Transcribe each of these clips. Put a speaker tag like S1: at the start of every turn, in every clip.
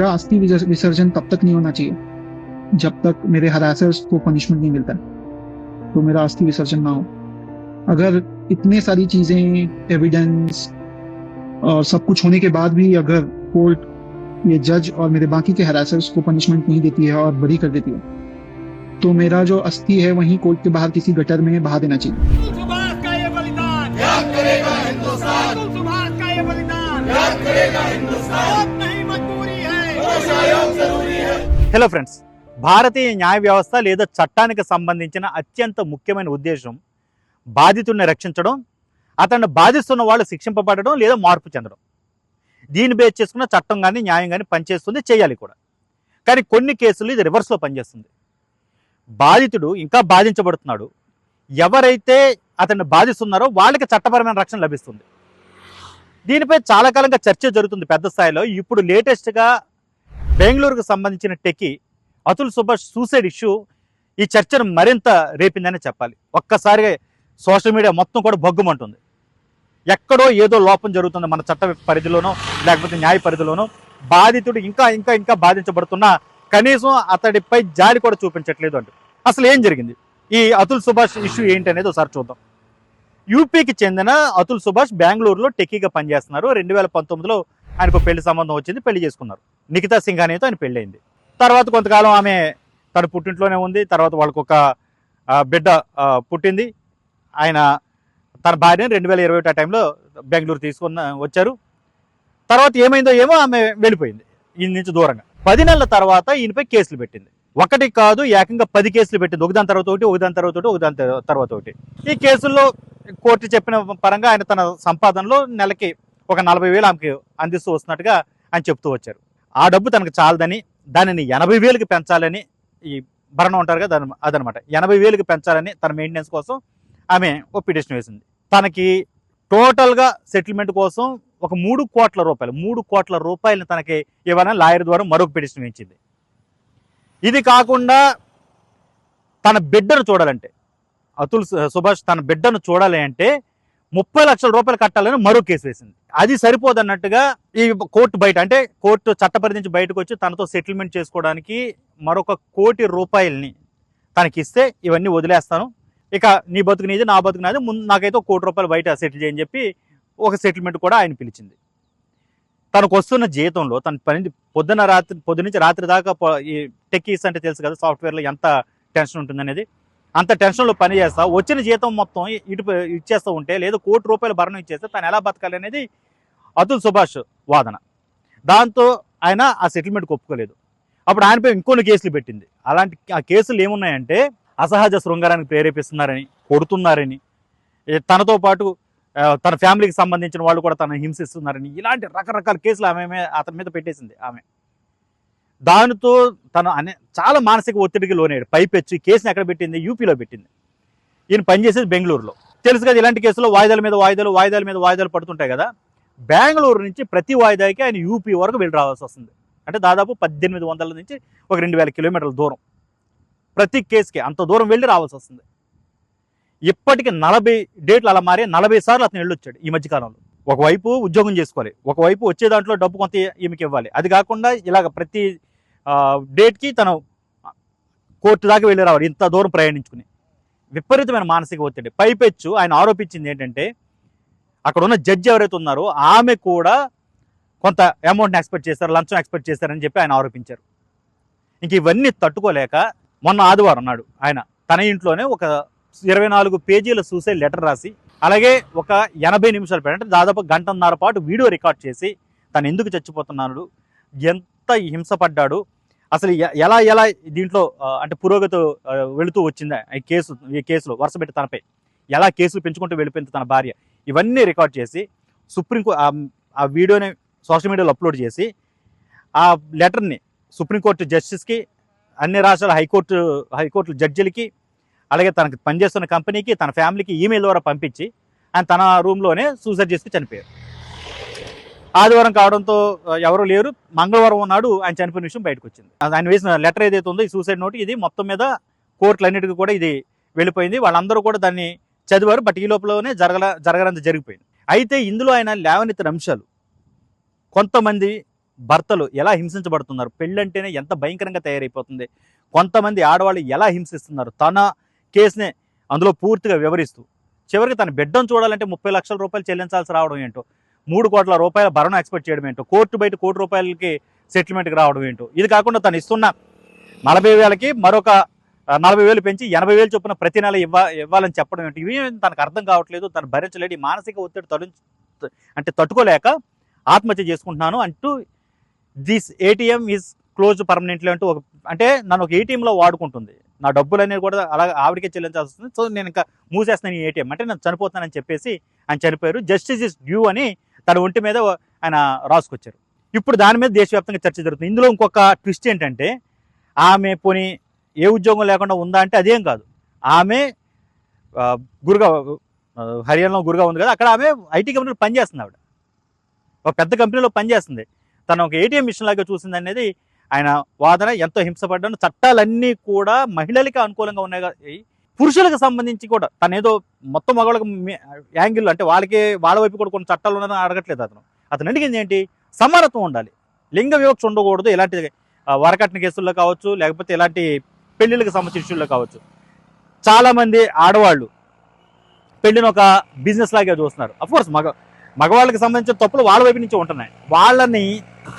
S1: मेरा अस्थि विसर्जन तब तक नहीं होना चाहिए जब तक मेरे हरासर्स को पनिशमेंट नहीं मिलता। तो मेरा अस्थि विसर्जन ना हो। अगर इतने सारी चीज़ें एविडेंस और सब कुछ होने के बाद भी अगर कोर्ट ये जज और मेरे बाकी के हरासर्स को पनिशमेंट नहीं देती है और बरी कर देती है तो मेरा जो अस्थि है वहीं कोर्ट के बाहर किसी गटर में बहा देना चाहिए।
S2: अब्दुल सुभाष का ये बलिदान। याद करेगा हिंदुस्तान।
S3: హలో ఫ్రెండ్స్ భారతీయ న్యాయ వ్యవస్థ లేదా చట్టానికి సంబంధించిన అత్యంత ముఖ్యమైన ఉద్దేశం బాధితుడిని రక్షించడం అతన్ని బాధిస్తున్న వాళ్ళు శిక్షింపబడడం లేదా మార్పు చెందడం. దీన్ని బేస్ చేసుకున్న చట్టం కానీ న్యాయం కానీ పనిచేస్తుంది చేయాలి కూడా. కానీ కొన్ని కేసులు ఇది రివర్స్లో పనిచేస్తుంది. బాధితుడు ఇంకా బాధించబడుతున్నాడు. ఎవరైతే అతన్ని బాధిస్తున్నారో వాళ్ళకి చట్టపరమైన రక్షణ లభిస్తుంది. దీనిపై చాలా కాలంగా చర్చ జరుగుతుంది పెద్ద స్థాయిలో. ఇప్పుడు లేటెస్ట్గా బెంగళూరుకు సంబంధించిన techie Atul Subhash suicide issue ఈ చర్చను మరింత రేపిందనే చెప్పాలి. ఒక్కసారిగా సోషల్ మీడియా మొత్తం కూడా బొగ్గుమంటుంది ఎక్కడో ఏదో లోపం జరుగుతుంది మన చట్ట పరిధిలోనో లేకపోతే న్యాయ పరిధిలోనో. బాధితుడు ఇంకా ఇంకా ఇంకా బాధించబడుతున్నా కనీసం అతడిపై జాలి కూడా చూపించట్లేదు అంటూ. అసలు ఏం జరిగింది? ఈ అతుల్ సుభాష్ ఇష్యూ ఏంటి అనేది ఒకసారి చూద్దాం. యూపీకి చెందిన అతుల్ సుభాష్ బెంగళూరులో టెక్కీగా పనిచేస్తున్నారు. రెండు వేల పంతొమ్మిదిలో ఆయనకు పెళ్ళి సంబంధం వచ్చింది పెళ్ళి చేసుకున్నారు. నిఖితా సింఘానితో ఆయన పెళ్ళయింది తర్వాత కొంతకాలం ఆమె తన పుట్టింట్లోనే ఉంది. తర్వాత వాళ్ళకు ఒక బిడ్డ పుట్టింది. ఆయన తన భార్యను రెండు వేల ఇరవై ఒకటి టైంలో బెంగళూరు తీసుకున్న వచ్చారు. తర్వాత ఏమైందో ఏమో ఆమె వెళ్ళిపోయింది ఈయన నుంచి దూరంగా. పది నెలల తర్వాత ఈయనపై కేసులు పెట్టింది. ఒకటి కాదు ఏకంగా పది కేసులు పెట్టింది. ఒకదాని తర్వాత ఒకటి ఒకదాని తర్వాత ఒకటి ఒకదాని తర్వాత ఒకటి. ఈ కేసుల్లో కోర్టు చెప్పిన పరంగా ఆయన తన సంపాదనలో నెలకి ఒక నలభై వేలు ఆమెకి అందిస్తూ వస్తున్నట్టుగా ఆయన చెప్తూ వచ్చారు. ఆ డబ్బు తనకు చాలదని దానిని ఎనభై వేలకు పెంచాలని ఈ భరణం ఉంటారు కదా అదనమాట. ఎనభై వేలకు పెంచాలని తన మెయింటెనెన్స్ కోసం ఆమె ఒక పిటిషన్ వేసింది. తనకి టోటల్గా సెటిల్మెంట్ కోసం ఒక మూడు కోట్ల రూపాయలు మూడు కోట్ల రూపాయలు తనకి ఇవ్వాలని లాయర్ ద్వారా మరొక పిటిషన్ వేయించింది. ఇది కాకుండా తన బిడ్డను చూడాలంటే అతుల్ సుభాష్ తన బిడ్డను చూడాలి అంటే ముప్పై లక్షల రూపాయలు కట్టాలని మరో కేసు వేసింది. అది సరిపోదన్నట్టుగా ఈ కోర్టు బయట అంటే కోర్టు చట్టపరి నుంచి బయటకు వచ్చి తనతో సెటిల్మెంట్ చేసుకోవడానికి మరొక కోటి రూపాయలని తనకిస్తే ఇవన్నీ వదిలేస్తాను. ఇక నీ బతుకు నీది నా బతుకు నాది ముందు నాకైతే కోటి రూపాయలు బయట సెటిల్ చేయని చెప్పి ఒక సెటిల్మెంట్ కూడా ఆయన పిలిచింది. తనకు వస్తున్న జీతంలో తన పని పొద్దున రాత్రి పొద్దు నుంచి రాత్రి దాకా ఈ టెక్కీస్ అంటే తెలుసు కదా సాఫ్ట్వేర్లో ఎంత టెన్షన్ ఉంటుంది అనేది అంత టెన్షన్లో పని చేస్తా. వచ్చిన జీతం మొత్తం ఇటు ఇచ్చేస్తూ ఉంటే లేదా కోటి రూపాయల భరణం ఇచ్చేస్తే తను ఎలా బతకాలి అనేది అతుల్ సుభాష్ వాదన. దాంతో ఆయన ఆ సెటిల్మెంట్కి ఒప్పుకోలేదు. అప్పుడు ఆయనపై ఇంకొన్ని కేసులు పెట్టింది. అలాంటి ఆ కేసులు ఏమున్నాయంటే అసహజ శృంగారానికి ప్రేరేపిస్తున్నారని కొడుతున్నారని తనతో పాటు తన ఫ్యామిలీకి సంబంధించిన వాళ్ళు కూడా తనను హింసిస్తున్నారని ఇలాంటి రకరకాల కేసులు ఆమె అతని మీద పెట్టేసింది ఆమె. దానితో తను అనే చాలా మానసిక ఒత్తిడికి లోనేడు పైపెచ్చి కేసుని ఎక్కడ పెట్టింది? యూపీలో పెట్టింది. ఈయన పనిచేసేది బెంగళూరులో. తెలుసు కదా ఇలాంటి కేసులో వాయిదాల మీద వాయిదాలు వాయిదాల మీద వాయిదాలు పడుతుంటాయి కదా. బెంగళూరు నుంచి ప్రతి వాయిదాకి ఆయన యూపీ వరకు వెళ్ళి రావాల్సి వస్తుంది. అంటే దాదాపు పద్దెనిమిది వందల నుంచి ఒక రెండు వేల కిలోమీటర్ల దూరం. ప్రతి కేసుకి అంత దూరం వెళ్ళి రావాల్సి వస్తుంది. ఇప్పటికి నలభై డేట్లు అలా మారి నలభై సార్లు అతను వెళ్ళొచ్చాడు ఈ మధ్యకాలంలో ఒకవైపు ఉద్యోగం చేసుకోవాలి. ఒకవైపు వచ్చే దాంట్లో డబ్బు కొంత ఈమెకి ఇవ్వాలి. అది కాకుండా ఇలాగ ప్రతి డేట్కి తను కోర్టు దాకా వెళ్ళి రావాలి ఇంత దూరం ప్రయాణించుకుని. విపరీతమైన మానసిక ఒత్తిడి. పైపెచ్చు ఆయన ఆరోపించింది ఏంటంటే అక్కడ ఉన్న జడ్జి ఎవరైతే ఉన్నారో ఆమె కూడా కొంత అమౌంట్ని ఎక్స్పెక్ట్ చేశారు లంచం ఎక్స్పెక్ట్ చేశారని చెప్పి ఆయన ఆరోపించారు. ఇంక ఇవన్నీ తట్టుకోలేక మొన్న ఆదివారం నాడు ఆయన తన ఇంట్లోనే ఒక ఇరవై నాలుగు పేజీల సూసైడ్ లెటర్ రాసి అలాగే ఒక ఎనభై నిమిషాలు పాటు అంటే దాదాపు గంటన్నర పాటు వీడియో రికార్డ్ చేసి తను ఎందుకు చచ్చిపోతున్నాడు ఎంత హింసపడ్డాడు అసలు ఎలా ఎలా దీంట్లో అంటే పురోగతి వెళుతూ వచ్చిందా? ఈ కేసు ఈ కేసులో వరుస పెట్టి తనపై. ఎలా కేసులు పెంచుకుంటూ వెళ్ళిపోయింది తన భార్య? ఇవన్నీ రికార్డ్ చేసి సుప్రీం ఆ- వీడియోని సోషల్ మీడియాలో అప్లోడ్ చేసి ఆ లెటర్ని సుప్రీంకోర్టు జస్టిస్కి అన్ని రాష్ట్రాల హైకోర్టు హైకోర్టు జడ్జిలకి అలాగే తనకు పనిచేస్తున్న కంపెనీకి తన ఫ్యామిలీకి ఈమెయిల్ ద్వారా పంపించి ఆయన తన రూమ్లోనే సూసైడ్ చేసుకుని చనిపోయారు. ఆదివారం కావడంతో ఎవరు లేరు. మంగళవారం నాడు ఆయన చనిపోయిన విషయం బయటకు వచ్చింది. ఆయన వేసిన లెటర్ ఏదైతే ఉందో ఈ సూసైడ్ నోట్ ఇది మొత్తం మీద కోర్టులన్నిటికీ కూడా ఇది వెళ్ళిపోయింది. వాళ్ళందరూ కూడా దాన్ని చదివారు బట్ ఈ లోపలనే జరగల జరగనంత జరిగిపోయింది. అయితే ఇందులో ఆయన లేవనెత్తిన అంశాలు కొంతమంది భర్తలు ఎలా హింసించబడుతున్నారు? పెళ్ళంటేనే ఎంత భయంకరంగా తయారైపోతుంది? కొంతమంది ఆడవాళ్ళు ఎలా హింసిస్తున్నారు? తన కేసునే అందులో పూర్తిగా వివరిస్తూ చివరికి తన బిడ్డను చూడాలంటే ముప్పై లక్షల రూపాయలు చెల్లించాల్సి రావడం ఏంటో మూడు కోట్ల రూపాయల భరణం ఎక్స్పెక్ట్ చేయడం ఏంటో కోర్టు బయట కోటి రూపాయలకి సెటిల్మెంట్కి రావడం ఏంటో. ఇది కాకుండా తను ఇస్తున్న నలభై వేలకి మరొక నలభై వేలు పెంచి ఎనభై వేలు చొప్పున ప్రతి నెల ఇవ్వ ఇవ్వాలని చెప్పడం ఏంటి. ఇవి తనకు అర్థం కావట్లేదు. తను భరించలేడు. మానసిక ఒత్తిడి తడు అంటే తట్టుకోలేక ఆత్మహత్య చేసుకుంటున్నాను అంటూ this ATM is close permanently అంటూ ఒక అంటే నన్ను ఒక ఏటీఎంలో వాడుకుంటుంది. నా డబ్బులు అనేవి కూడా అలా ఆవిడకే చెల్లించాల్సి వస్తుంది. సో నేను ఇంకా మూసేస్తున్నాను ఈ ఏటీఎం. అంటే నేను చనిపోతున్నానని చెప్పేసి ఆయన చనిపోయారు. జస్టిస్ ఇస్ డ్యూ అని తన ఒంటి మీద ఆయన రాసుకొచ్చారు. ఇప్పుడు దాని మీద దేశవ్యాప్తంగా చర్చ జరుగుతుంది. ఇందులో ఇంకొక ట్విస్ట్ ఏంటంటే ఆమె పోనీ ఏ ఉద్యోగం లేకుండా ఉందా అంటే అదేం కాదు. ఆమె గురుగా హర్యానాలో గురుగా ఉంది కదా అక్కడ ఆమె ఐటీ కంపెనీలో పనిచేస్తుంది ఆవిడ. ఒక పెద్ద కంపెనీలో పనిచేస్తుంది తను ఒక ఏటీఎం మిషన్ లాగా చూసింది అనేది ఆయన వాదన ఎంతో హింసపడ్డాను. చట్టాలన్నీ కూడా మహిళలకి అనుకూలంగా ఉన్నాయి పురుషులకు సంబంధించి కూడా తను ఏదో మొత్తం మగవాళ్ళకి యాంగిల్ అంటే వాళ్ళకి వాళ్ళ వైపు కూడా కొన్ని చట్టాలు ఉన్నాయని అడగట్లేదు అతను. అతను అడిగింది ఏంటి సమానత్వం ఉండాలి. లింగ వివక్ష ఉండకూడదు. ఇలాంటి వరకట్న కేసుల్లో కావచ్చు లేకపోతే ఇలాంటి పెళ్ళిళ్ళకి సంబంధించిన ఇష్యూల్లో కావచ్చు. చాలామంది ఆడవాళ్ళు పెళ్ళిని ఒక బిజినెస్ లాగా చూస్తున్నారు. అఫ్కోర్స్ మగ మగవాళ్ళకి సంబంధించిన తప్పులు వాళ్ళ వైపు నుంచి ఉంటున్నాయి. వాళ్ళని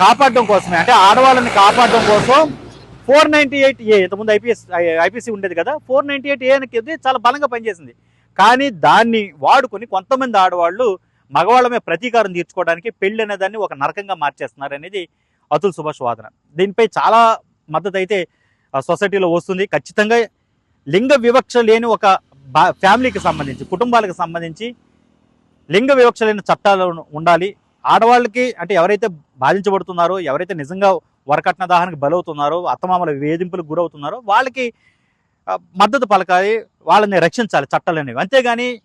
S3: కాపాడడం కోసమే. అంటే ఆడవాళ్ళని కాపాడడం కోసం ఫోర్ నైన్టీ ఎయిట్ ఏ ఇంతకుముందు ఐపీఎస్ ఐపీసీ ఉండేది కదా ఫోర్ నైంటీ ఎయిట్ ఏ అనేది చాలా బలంగా పనిచేసింది. కానీ దాన్ని వాడుకొని కొంతమంది ఆడవాళ్ళు మగవాళ్ళ మీద ప్రతీకారం తీర్చుకోవడానికి పెళ్ళి అనే దాన్ని ఒక నరకంగా మార్చేస్తున్నారు అనేది అతుల్ సుభాష్ వాదన. దీనిపై చాలా మద్దతు అయితే సొసైటీలో వస్తుంది. ఖచ్చితంగా లింగ వివక్ష లేని ఒక బా- ఫ్యామిలీకి సంబంధించి కుటుంబాలకు సంబంధించి లింగ వివక్ష లేని చట్టాలు ఉండాలి. ఆడవాళ్ళకి అంటే ఎవరైతే బాధించబడుతున్నారో ఎవరైతే నిజంగా వరకట్న దాహానికి బలవుతున్నారో అత్తమామల వేధింపులకు గురవుతున్నారో వాళ్ళకి మద్దతు పలకాలి వాళ్ళని రక్షించాలి చట్టాలు అనేవి. అంతేగాని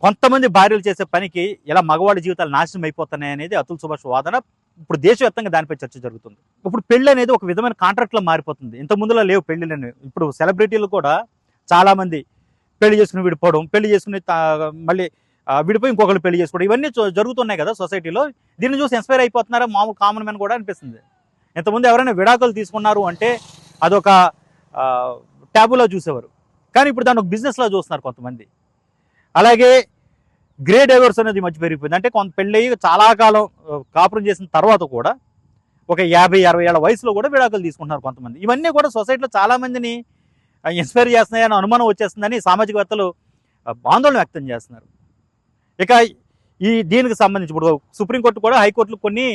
S3: కొంతమంది భార్యలు చేసే పనికి ఇలా మగవాళ్ళ జీవితాలు నాశనం అయిపోతున్నాయి అనేది అతుల్ సుభాష్ వాదన. ఇప్పుడు దేశవ్యాప్తంగా దానిపై చర్చ జరుగుతుంది. ఇప్పుడు పెళ్ళి అనేది ఒక విధమైన కాంట్రాక్ట్లో మారిపోతుంది. ఇంత ముందులో లేవు పెళ్ళిళ్ళు అనేవి. ఇప్పుడు సెలబ్రిటీలు కూడా చాలామంది పెళ్ళి చేసుకుని విడిపోవడం పెళ్ళి చేసుకుని తా- మళ్ళీ విడిపోయి ఇంకొకరు పెళ్ళి చేసుకోవడం ఇవన్నీ జరుగుతున్నాయి కదా సొసైటీలో. దీన్ని చూసి ఇన్స్పైర్ అయిపోతున్నారా మామూలు కామన్ మ్యాన్ కూడా అనిపిస్తుంది. ఇంతకుముందు ఎవరైనా విడాకులు తీసుకున్నారు అంటే అదొక ట్యాబులో చూసేవారు. కానీ ఇప్పుడు దాన్ని ఒక బిజినెస్లో చూస్తున్నారు కొంతమంది. అలాగే గ్రే డైవర్స్ అనేది మధ్య పెరిగిపోయింది. అంటే కొంత పెళ్ళయి చాలా కాలం కాపురం చేసిన తర్వాత కూడా ఒక యాభై అరవై ఏళ్ళ వయసులో కూడా విడాకులు తీసుకుంటున్నారు కొంతమంది. ఇవన్నీ కూడా సొసైటీలో చాలామందిని ఇన్స్పైర్ చేస్తున్నాయని అనుమానం వచ్చేస్తుందని సామాజికవేత్తలు ఆందోళన వ్యక్తం చేస్తున్నారు. ఇక ఈ దీనికి సంబంధించి ఇప్పుడు సుప్రీంకోర్టు కూడా హైకోర్టులు కొన్ని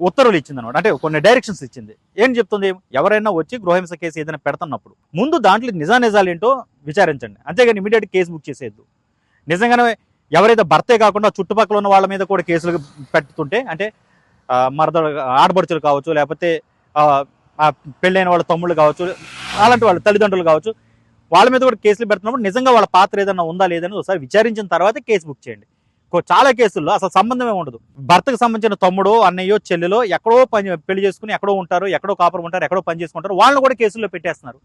S3: ఉత్తర్వులు ఇచ్చింది అనమాట అంటే కొన్ని డైరెక్షన్స్ ఇచ్చింది. ఏం చెప్తుంది? ఎవరైనా వచ్చి గృహహింస కేసు ఏదైనా పెడుతున్నప్పుడు ముందు దాంట్లో నిజా నిజాలు ఏంటో విచారించండి. అంతేగాని ఇమీడియట్ కేసు బుక్ చేసేయద్దు. నిజంగానే ఎవరైతే భర్తే కాకుండా చుట్టుపక్కల ఉన్న వాళ్ళ మీద కూడా కేసులు పెడుతుంటే అంటే ఆ, మరద కావచ్చు లేకపోతే పెళ్ళైన వాళ్ళ తమ్ముళ్ళు కావచ్చు అలాంటి వాళ్ళ తల్లిదండ్రులు కావచ్చు వాళ్ళ మీద కూడా కేసులు పెడుతున్నప్పుడు నిజంగా వాళ్ళ పాత్ర ఏదైనా ఉందా లేదని ఒకసారి విచారించిన తర్వాత కేసు బుక్ చేయండి. చాలా కేసుల్లో అసలు సంబంధమే ఉండదు. భర్తకు సంబంధించిన తమ్ముడో అన్నయ్యో చెల్లెలో ఎక్కడో పని పెళ్ళి చేసుకుని ఎక్కడో ఉంటారు ఎక్కడో కాపురం ఉంటారు ఎక్కడో పని చేసుకుంటారు వాళ్ళని కూడా కేసుల్లో పెట్టేస్తున్నారు.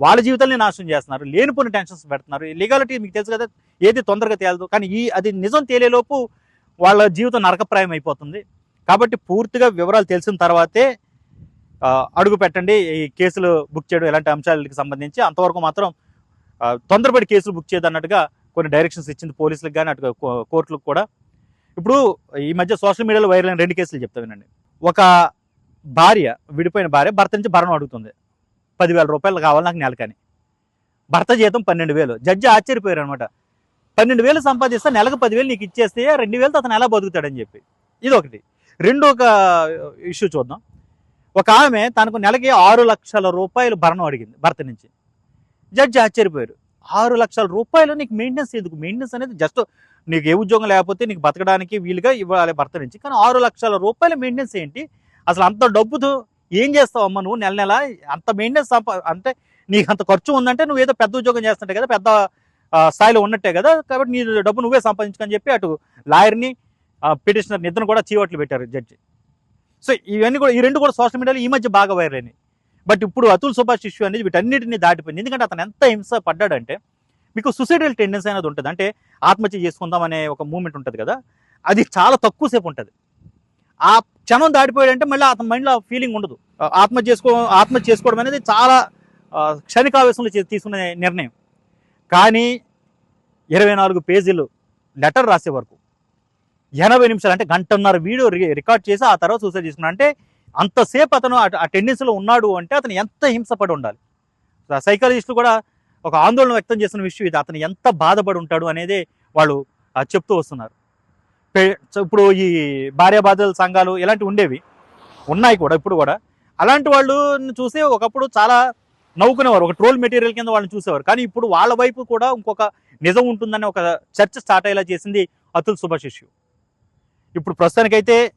S3: వాళ్ళ జీవితాన్ని నాశనం చేస్తున్నారు లేనిపోయిన టెన్షన్స్ పెడుతున్నారు. లీగాలిటీ మీకు తెలుసు కదా ఏది తొందరగా తేలదు. కానీ ఈ అది నిజం తేలేలోపు వాళ్ళ జీవితం నరకప్రాయం అయిపోతుంది. కాబట్టి పూర్తిగా వివరాలు తెలిసిన తర్వాతే అడుగు పెట్టండి. ఈ కేసులు బుక్ చేయడం ఇలాంటి అంశాలకి సంబంధించి అంతవరకు మాత్రం తొందరపడి కేసులు బుక్ చేయదన్నట్టుగా కొన్ని డైరెక్షన్స్ ఇచ్చింది పోలీసులకు కానీ అటు కోర్టులకు కూడా. ఇప్పుడు ఈ మధ్య సోషల్ మీడియాలో వైరల్ అయిన రెండు కేసులు చెప్తా వినండి. ఒక భార్య విడిపోయిన భార్య భర్త నుంచి భరణం అడుగుతుంది. పదివేల రూపాయలు కావాలి నాకు నెలకని. భర్త జీతం పన్నెండు వేలు. జడ్జి ఆశ్చర్యపోయారు అనమాట పన్నెండు వేలు సంపాదిస్తే నెలకు పదివేలు నీకు ఇచ్చేస్తే రెండు వేలతో అతను ఎలా బతుకుతాడని చెప్పి. ఇది ఒకటి రెండు ఒక ఇష్యూ చూద్దాం. ఒక ఆమె తనకు నెలకి ఆరు లక్షల రూపాయలు భరణం అడిగింది భర్త నుంచి. జడ్జి ఆశ్చర్యపోయారు. ఆరు లక్షల రూపాయలు నీకు మెయింటెనెన్స్ ఎందుకు? మెయింటెనెన్స్ అనేది జస్ట్ నీకు ఏ ఉద్యోగం లేకపోతే నీకు బతకడానికి వీలుగా ఇవ్వాలి భర్త నుంచి. కానీ ఆరు లక్షల రూపాయల మెయింటెనెన్స్ ఏంటి? అసలు అంత డబ్బుతో ఏం చేస్తావు అమ్మ నువ్వు నెల నెల? అంత మెయింటెనెన్స్ అంటే నీకు అంత ఖర్చు ఉందంటే నువ్వు ఏదో పెద్ద ఉద్యోగం చేస్తుంటే కదా పెద్ద స్థాయిలో ఉన్నట్టే కదా కాబట్టి నీ డబ్బు నువ్వే సంపాదించుకని చెప్పి అటు లాయర్ని పిటిషనర్ నిద్రను కూడా చీవట్లు పెట్టారు జడ్జి. సో ఇవన్నీ కూడా ఈ రెండు కూడా సోషల్ మీడియాలో ఈ మధ్య బాగా వైరల్ అయినాయి. బట్ ఇప్పుడు అతుల్ సుభాష్ ఇష్యూ అనేది వీటన్నిటిని దాటిపోయింది. ఎందుకంటే అతను ఎంత హింస పడ్డాడంటే మీకు సుసైడల్ టెండెన్సీ అనేది ఉంటుంది. అంటే ఆత్మహత్య చేసుకుందాం అనే ఒక మూమెంట్ ఉంటుంది కదా అది చాలా తక్కువ సేపు ఉంటుంది. ఆ క్షణం దాటిపోయాడంటే మళ్ళీ అతని మైండ్లో ఫీలింగ్ ఉండదు. ఆత్మహత్య చేసుకో ఆత్మహత్య చేసుకోవడం అనేది చాలా క్షణికావేశంలో తీసుకునే నిర్ణయం. కానీ ఇరవై నాలుగు పేజీలు లెటర్ రాసే వరకు ఎనభై నిమిషాలు అంటే గంటన్నర వీడియో రికార్డ్ చేసి ఆ తర్వాత సూసైడ్ చేసుకున్నాడు అంటే అంతసేపు అతను ఆ- ఆ టెండెన్సీలో ఉన్నాడు అంటే అతను ఎంత హింసపడి ఉండాలి? సైకాలజిస్టులు కూడా ఒక ఆందోళన వ్యక్తం చేసిన విషయం ఇది. అతను ఎంత బాధపడి ఉంటాడు అనేది వాళ్ళు చెప్తూ వస్తున్నారు. ఇప్పుడు ఈ భార్యాబాధల సంఘాలు ఇలాంటివి ఉండేవి. ఉన్నాయి కూడా ఇప్పుడు కూడా. అలాంటి వాళ్ళు చూసి ఒకప్పుడు చాలా నవ్వుకునేవారు. ఒక ట్రోల్ మెటీరియల్ కింద వాళ్ళని చూసేవారు. కానీ ఇప్పుడు వాళ్ళ వైపు కూడా ఇంకొక నిజం ఉంటుందని ఒక చర్చ స్టార్ట్ అయ్యేలా చేసింది అతుల్ శుభశిష్యు ఇప్పుడు ప్రస్తుతానికైతే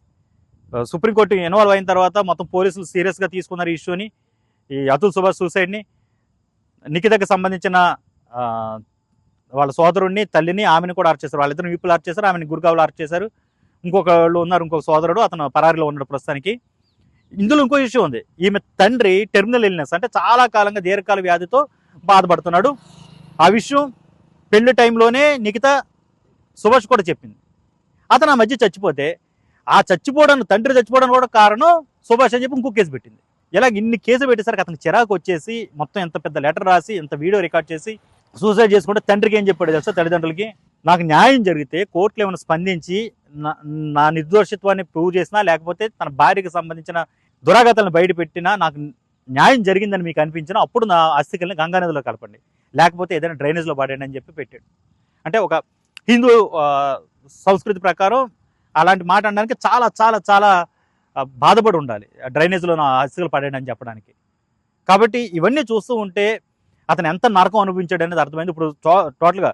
S3: సుప్రీంకోర్టు ఇన్వాల్వ్ అయిన తర్వాత మొత్తం పోలీసులు సీరియస్గా తీసుకున్నారు ఇష్యూని. ఈ అతుల్ సుభాష్ సూసైడ్ని నిఖితకు సంబంధించిన వాళ్ళ సోదరుడిని తల్లిని ఆమెను కూడా అరెస్ట్ చేశారు. వాళ్ళిద్దరు విప్పులు అరెస్ట్ చేశారు ఆమెను గురుగావులు అరెస్ట్ చేశారు. ఇంకొక వాళ్ళు ఉన్నారు ఇంకొక సోదరుడు అతను పరారిలో ఉన్నాడు ప్రస్తుతానికి. ఇందులో ఇంకో ఇష్యూ ఉంది. ఈమె తండ్రి టెర్మినల్ ఇల్నెస్ అంటే చాలా కాలంగా దీర్ఘకాల వ్యాధితో బాధపడుతున్నాడు. ఆ విషయం పెళ్ళి టైంలోనే నిఖిత సుభాష్ కూడా చెప్పింది. అతను ఆ మధ్య చచ్చిపోతే ఆ చచ్చిపోవడానికి తండ్రి చచ్చిపోవడానికి కూడా కారణం సుభాష్ అని చెప్పి ఇంకో కేసు పెట్టింది. ఇలా ఇన్ని కేసు పెట్టేసరికి అతనికి చిరాకు వచ్చేసి మొత్తం ఎంత పెద్ద లెటర్ రాసి ఎంత వీడియో రికార్డ్ చేసి సూసైడ్ చేసుకుంటే తండ్రికి ఏం చెప్పాడు తెలుసా తల్లిదండ్రులకి? నాకు న్యాయం జరిగితే కోర్టులో ఏమైనా స్పందించి నా నా నిర్దోషిత్వాన్ని ప్రూవ్ చేసినా లేకపోతే తన భార్యకి సంబంధించిన దురాగతలను బయటపెట్టినా నాకు న్యాయం జరిగిందని మీకు అనిపించినా అప్పుడు నా అస్థికల్ని గంగా నదిలో కలపండి. లేకపోతే ఏదైనా డ్రైనేజ్లో పడండి అని చెప్పి పెట్టాడు. అంటే ఒక హిందూ సంస్కృతి ప్రకారం అలాంటి మాట అనడానికి చాలా చాలా చాలా బాధపడి ఉండాలి. డ్రైనేజ్లో నా అస్థికలు పడండి అని చెప్పడానికి. కాబట్టి ఇవన్నీ చూస్తూ ఉంటే అతను ఎంత నరకం అనుభవించాడు అనేది అర్థమైంది. ఇప్పుడు టోటల్గా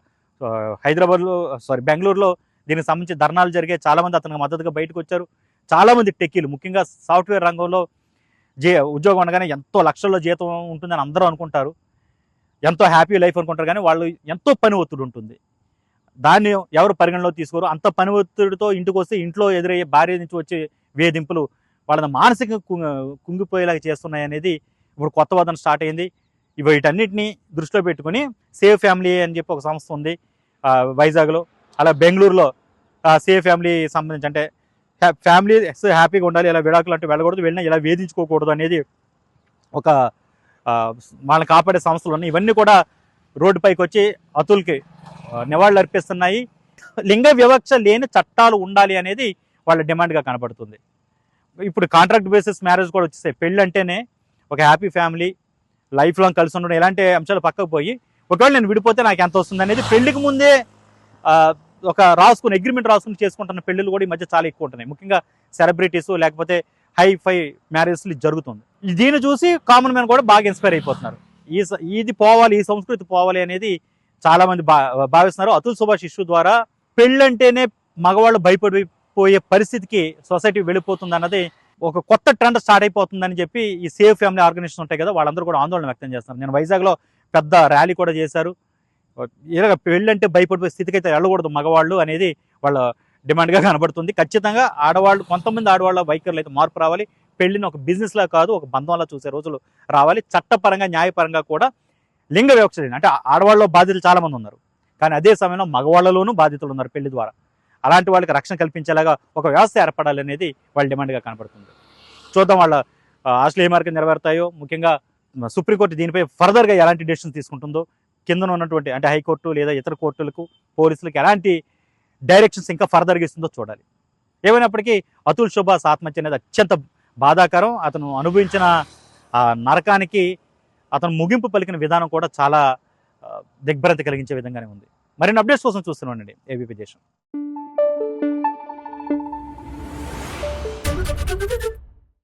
S3: హైదరాబాద్లో సారీ బెంగళూరులో దీనికి సంబంధించి ధర్నాలు జరిగే చాలామంది అతనికి మద్దతుగా బయటకు వచ్చారు. చాలామంది టెక్కీలు ముఖ్యంగా సాఫ్ట్వేర్ రంగంలో జే ఉద్యోగం అనగానే ఎంతో లక్షల్లో జీతం ఉంటుందని అందరూ అనుకుంటారు. ఎంతో హ్యాపీ లైఫ్ అనుకుంటారు. కానీ వాళ్ళు ఎంతో పని ఒత్తిడి ఉంటుంది. దాన్ని ఎవరు పరిగణలో తీసుకోరు? అంత పని ఒత్తిడితో ఇంటికి వస్తే ఇంట్లో ఎదురయ్యే భార్య నుంచి వచ్చే వేధింపులు వాళ్ళని మానసికంగా కుంగిపోయేలాగా చేస్తున్నాయి అనేది ఇప్పుడు కొత్త వాదన స్టార్ట్ అయింది. ఇవి వీటన్నిటిని దృష్టిలో పెట్టుకుని సేవ్ ఫ్యామిలీ అని చెప్పి ఒక సంస్థ ఉంది వైజాగ్లో. అలా బెంగళూరులో సేవ్ ఫ్యామిలీ సంబంధించి అంటే ఫ్యామిలీ హ్యాపీగా ఉండాలి ఇలా విడాకులు అంటే వెళ్ళకూడదు వెళ్ళినా ఇలా వేధించుకోకూడదు అనేది ఒక వాళ్ళని కాపాడే సంస్థలు ఉన్నాయి. ఇవన్నీ కూడా రోడ్డుపైకి వచ్చి అతుల్కి నివాళులు అర్పిస్తున్నాయి. లింగ వివక్ష లేని చట్టాలు ఉండాలి అనేది వాళ్ళ డిమాండ్గా కనపడుతుంది ఇప్పుడు కాంట్రాక్ట్ బేసిస్ మ్యారేజ్ కూడా వచ్చేసాయి. పెళ్ళి అంటేనే ఒక హ్యాపీ ఫ్యామిలీ లైఫ్ లాంగ్ కలిసి ఉండడం ఇలాంటి అంశాలు పక్కకు పోయి ఒకవేళ నేను విడిపోతే నాకు ఎంత వస్తుంది అనేది పెళ్ళికి ముందే ఒక రాసుకుని అగ్రిమెంట్ రాసుకుని చేసుకుంటున్న పెళ్ళిళ్ళు కూడా ఈ మధ్య చాలా ఎక్కువ ఉంటున్నాయి. ముఖ్యంగా సెలబ్రిటీస్ లేకపోతే హై ఫై మ్యారేజ్లు జరుగుతుంది. దీన్ని చూసి కామన్ మ్యాన్ కూడా బాగా ఇన్స్పైర్ అయిపోతున్నారు. ఈ స- ఇది పోవాలి ఈ సంస్కృతి పోవాలి అనేది చాలామంది భా భావిస్తున్నారు. అతుల్ సుభాష్ ఇష్యూ ద్వారా పెళ్ళంటేనే మగవాళ్ళు భయపడిపోయే పరిస్థితికి సొసైటీ వెళ్ళిపోతుంది అన్నది ఒక కొత్త ట్రెండ్ స్టార్ట్ అయిపోతుందని చెప్పి ఈ సేఫ్ ఫ్యామిలీ ఆర్గనైజేషన్ ఉంటాయి కదా వాళ్ళందరూ కూడా ఆందోళన వ్యక్తం చేస్తున్నారు. నేను వైజాగ్లో పెద్ద ర్యాలీ కూడా చేశారు. ఇలాగ పెళ్ళంటే భయపడిపోయే స్థితికి అయితే వెళ్ళకూడదు మగవాళ్ళు అనేది వాళ్ళ డిమాండ్గా కనబడుతుంది. ఖచ్చితంగా ఆడవాళ్ళు కొంతమంది ఆడవాళ్ళ వైఖరులు అయితే మార్పు రావాలి. పెళ్ళిని ఒక బిజినెస్ లా కాదు ఒక బంధంలా చూసే రోజులు రావాలి. చట్టపరంగా న్యాయపరంగా కూడా లింగ వివక్ష అంటే ఆడవాళ్ళలో బాధితులు చాలామంది ఉన్నారు. కానీ అదే సమయంలో మగవాళ్ళలోనూ బాధితులు ఉన్నారు పెళ్ళి ద్వారా. అలాంటి వాళ్ళకి రక్షణ కల్పించేలాగా ఒక వ్యవస్థ ఏర్పడాలి అనేది వాళ్ళ డిమాండ్గా కనపడుతుంది చూద్దాం వాళ్ళ ఆశలు ఏ మార్గం నెరవేరుతాయో. ముఖ్యంగా సుప్రీంకోర్టు దీనిపై ఫర్దర్గా ఎలాంటి డెసిషన్ తీసుకుంటుందో కింద ఉన్నటువంటి అంటే హైకోర్టు లేదా ఇతర కోర్టులకు పోలీసులకు ఎలాంటి డైరెక్షన్స్ ఇంకా ఫర్దర్గా ఇస్తుందో చూడాలి. ఏమైనప్పటికీ అతుల్ శుభాస్ ఆత్మహత్య అనేది అత్యంత బాధాకరం. అతను అనుభవించిన ఆ నరకానికి అతను ముగింపు పలికిన విధానం కూడా చాలా దిగ్భ్రతి కలిగించే విధంగానే ఉంది. మరిన్ని అప్డేట్స్ కోసం చూస్తున్నానండి ఏబీపీ దేశం